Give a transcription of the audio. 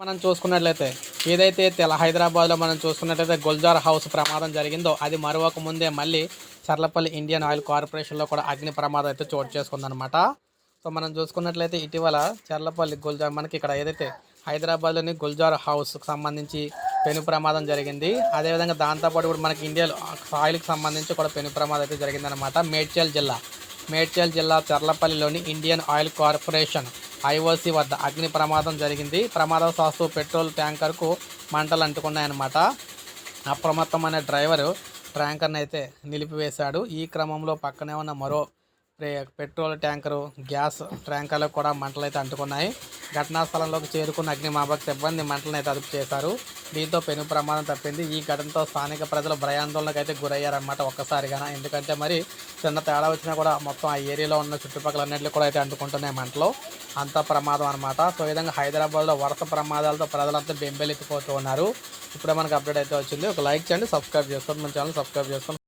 మనం చూసుకున్నట్లయితే ఏదైతే తెల హైదరాబాద్లో మనం చూసుకున్నట్లయితే గుల్జార్ హౌస్ ప్రమాదం జరిగిందో అది మరొక ముందే మళ్ళీ చర్లపల్లి ఇండియన్ ఆయిల్ కార్పొరేషన్లో కూడా అగ్ని ప్రమాదం అయితే చోటు చేసుకుందనమాట సో మనం చూసుకున్నట్లయితే ఇటీవల చర్లపల్లి గుల్జార్ మనకి ఇక్కడ ఏదైతే హైదరాబాద్లోని గుల్జార్ హౌస్కి సంబంధించి పెను ప్రమాదం జరిగింది. అదేవిధంగా దాంతోపాటు కూడా మనకి ఇండియాలో ఆయిల్కి సంబంధించి కూడా పెను ప్రమాదం అయితే జరిగిందనమాట మేడ్చల్ జిల్లా మేడ్చల్ జిల్లా చర్లపల్లిలోని ఇండియన్ ఆయిల్ కార్పొరేషన్ ఐఓసి వద్ద అగ్ని ప్రమాదం జరిగింది. ప్రమాదం ప్రమాదవశాత్తు పెట్రోల్ ట్యాంకర్కు మంటలు అంటుకున్నాయన్నమాట. అప్రమత్తమైన డ్రైవరు ట్యాంకర్ని అయితే నిలిపివేశాడు. ఈ క్రమంలో పక్కనే ఉన్న మరో పెట్రోల్ ట్యాంకరు గ్యాస్ ట్యాంకర్లకు కూడా మంటలు అయితే అంటుకున్నాయి. ఘటనా స్థలంలోకి చేరుకున్న అగ్నిమాపక సిబ్బంది మంటలను అయితే అదుపు చేశారు. దీంతో పెను ప్రమాదం తప్పింది. ఈ ఘటనతో స్థానిక ప్రజలు భయాందోళనకు అయితే గురయ్యారన్నమాట ఒక్కసారిగా ఎందుకంటే మరి చిన్న తేడా వచ్చినా కూడా మొత్తం ఆ ఏరియాలో ఉన్న చుట్టుపక్కల అన్నింటిలో కూడా అయితే అంటుకుంటున్నాయి మంటలు. అంత ప్రమాదం అనమాట సో ఈ విధంగా హైదరాబాద్లో వరుస ప్రమాదాలతో ప్రజలంతా బెంబెలెత్తిపోతూ ఉన్నారు. ఇప్పుడే మనకు అప్డేట్ అయితే వచ్చింది. ఒక లైక్ చేయండి సబ్స్క్రైబ్ చేసుకోండి. మన ఛానల్ సబ్స్క్రైబ్ చేసుకోండి.